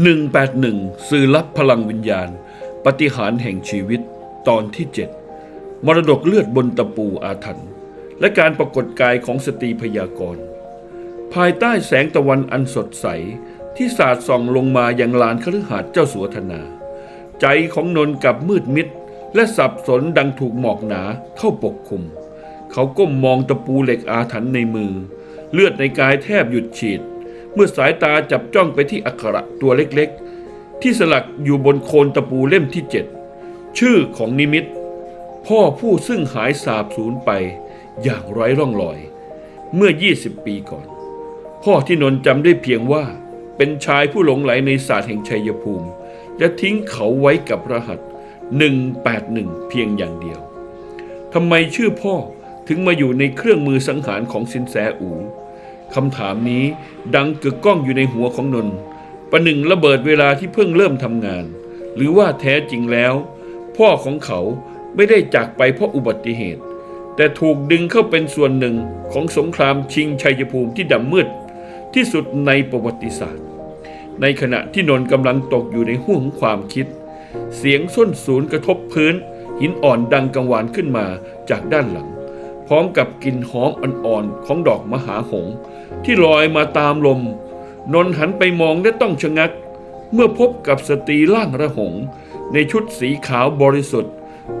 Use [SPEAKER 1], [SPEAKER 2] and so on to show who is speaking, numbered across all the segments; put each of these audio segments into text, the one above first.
[SPEAKER 1] 181 สื่อลับพลังวิญญาณ ปฏิหารแห่งชีวิต ตอนที่ 7 มรดกเลือดบนตะปูอาถรรพ์และการปรากฏกายของสตรีพยากร ภายใต้แสงตะวันอันสดใส ที่สาดส่องลงมาอยังลานคฤหาสน์เจ้าสัวธนา ใจของนนท์กับมืดมิด และสับสนดังถูกหมอกหนาเข้าปกคลุม เขาก้มมองตะปูเหล็กอาถรรพ์ในมือ เลือดในกายแทบหยุดฉีด เมื่อสายตาจับจ้องไปที่อักขระตัวเล็กๆ ที่สลักอยู่บนโคนตะปูเล่มที่เจ็ดชื่อของนิมิต พ่อผู้ซึ่งหายสาบสูญไปอย่างไร้ร่องรอย เมื่อ 20 ปีก่อน พ่อที่นนท์จำได้เพียงว่า เป็นชายผู้หลงไหลในศาสตร์แห่งชัยภูมิ และทิ้งเขาไว้กับรหัส 181 เพียงอย่างเดียวทำไมชื่อพ่อถึงมาอยู่ในเครื่องมือสังหารของสินแสอู คำถามนี้ดังกึกก้องอยู่ในหัวของนนท์ประหนึ่งระเบิดเวลาที่เพิ่งเริ่มทำงาน หรือว่าแท้จริงแล้ว พ่อของเขาไม่ได้จากไปเพราะอุบัติเหตุ แต่ถูกดึงเข้าเป็นส่วนหนึ่งของสงครามชิงชัยภูมิที่ดำมืด ที่สุดในประวัติศาสตร์ ในขณะที่นนท์กำลังตกอยู่ในห่วงความคิด เสียงส้นสูนกระทบพื้น หินอ่อนดังกังวานขึ้นมาจากด้านหลัง ร้อมกับกลิ่นหอมอ่อนๆของดอกมหาหง ที่ลอยมาตามลม นนท์หันไปมองและต้องชะงัก เมื่อพบกับสตรีร่างระหง ในชุดสีขาวบริสุทธิ์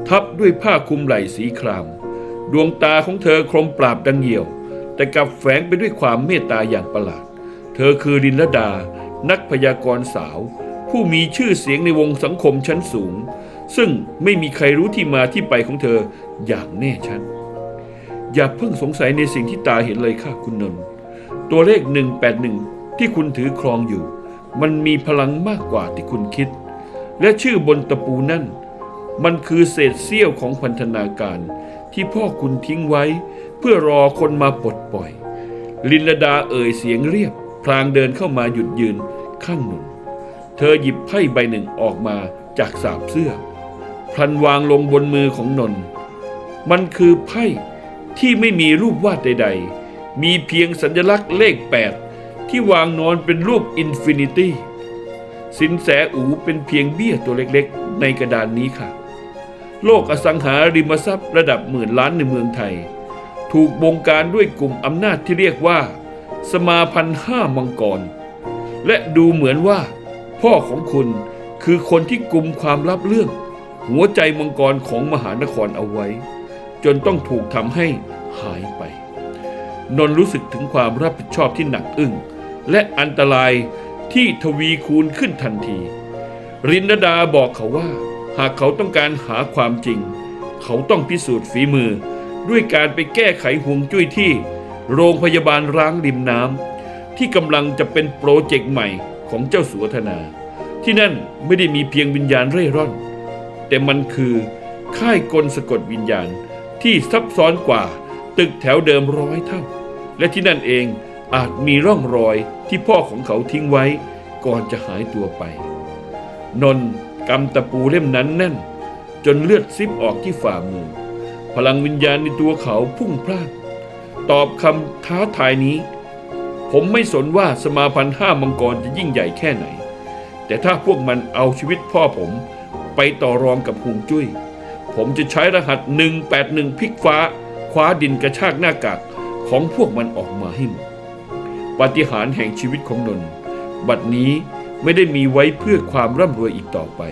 [SPEAKER 1] ทับด้วยผ้าคลุมไหล่สีคราม ดวงตาของเธอคมปราบดังเหี่ยว แต่กลับแฝงไปด้วยความเมตตาอย่างประหลาด เธอคือลินลดา นักพยากรณ์สาว ผู้มีชื่อเสียงในวงสังคมชั้นสูง ซึ่งไม่มีใครรู้ที่มาที่ไปของเธออย่างแน่ชัด อย่าเพิ่งสงสัยในสิ่งที่ตาเห็นเลยค่ะคุณนนท์ตัวเลข 181 ที่คุณถือครองอยู่ มันมีพลังมากกว่าที่คุณคิด และชื่อบนตะปูนั่น มันคือเศษเสี้ยวของพันธนาการ ที่พ่อคุณทิ้งไว้ เพื่อรอคนมาปลดปล่อย ลินลดาเอ่ยเสียงเรียบ พลางเดินเข้ามาหยุดยืนข้างหนุนเธอหยิบไพ่ใบหนึ่งออกมาจากสาบเสื้อพลันวางลงบนมือของนนท์มันคือไพ่ ที่ไม่มีรูปวาดใด ๆ มีเพียงสัญลักษณ์เลข 8 ที่วางนอนเป็นรูปอินฟินิตี้สินแสอูเป็นเพียงเบี้ยตัวเล็กๆ ในกระดานนี้ค่ะ โลกอสังหาริมทรัพย์ระดับหมื่นล้านในเมืองไทย ถูกบงการด้วยกลุ่มอำนาจที่เรียกว่า สมาพันห้ามังกร และดูเหมือนว่า พ่อของคุณคือคนที่กลุ่มความลับเรื่อง หัวใจมังกรของมหานครเอาไว้ จนต้องถูกทำให้หายไป นนท์รู้สึกถึงความรับผิดชอบที่หนักอึ้งและอันตรายที่ทวีคูณขึ้นทันที รินดาบอกเขาว่า หากเขาต้องการหาความจริง เขาต้องพิสูจน์ฝีมือ ด้วยการไปแก้ไขห่วงจุ้ยที่ โรงพยาบาลร้างริมน้ำที่กำลังจะเป็นโปรเจกต์ใหม่ของเจ้าสัวธนา ที่นั่นไม่ได้มีเพียงวิญญาณเร่ร่อน แต่มันคือค่ายกลสะกดวิญญาณ ที่ซับซ้อนกว่าตึกแถวเดิมร้อยเท่า และที่นั่นเองอาจมีร่องรอยที่พ่อของเขาทิ้งไว้ ก่อนจะหายตัวไป นนท์กำตะปูเล่มนั้นแน่น จนเลือดซิบออกที่ฝ่ามือ พลังวิญญาณในตัวเขาพุ่งพล่านตอบคำท้าทายนี้ ผมไม่สนว่าสมาพันธ์ห้ามังกรจะยิ่งใหญ่แค่ไหน แต่ถ้าพวกมันเอาชีวิตพ่อผมไปต่อรองกับฮวงจุ้ย ผมจะใช้รหัส 181 พิกฟ้า คว้าดินกระชากหน้ากากของพวกมันออกมาให้หมดปาฏิหาริย์แห่งชีวิตของนนท์บัดนี้ไม่ได้มีไว้เพื่อความร่ำรวยอีกต่อไป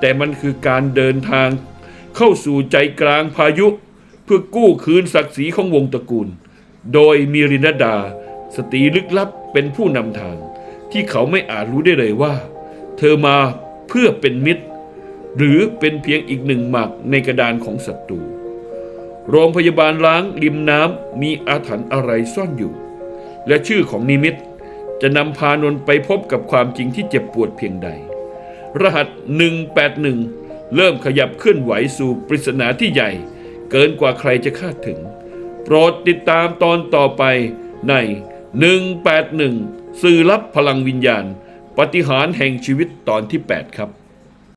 [SPEAKER 1] แต่มันคือการเดินทางเข้าสู่ใจกลางพายุ เพื่อกู้คืนศักดิ์ศรีของวงตระกูล โดยมีรินดา สตรีลึกลับเป็นผู้นำทาง ที่เขาไม่อาจรู้ได้เลยว่า เธอมาเพื่อเป็นมิตร หรือเป็นเพียงอีกหนึ่งหมากในกระดานของศัตรูโรงพยาบาลล้างริมน้ำมีอาถรรพ์อะไรซ่อนอยู่ และชื่อของนิมิตจะนำพานนไปพบกับความจริงที่เจ็บปวดเพียงใด รหัส 181 เริ่มขยับเคลื่อนไหวสู่ปริศนาที่ใหญ่ เกินกว่าใครจะคาดถึง โปรดติดตามตอนต่อไปใน 181 สื่อลับพลังวิญญาณ ปฏิหารแห่งชีวิตตอนที่ 8 ครับ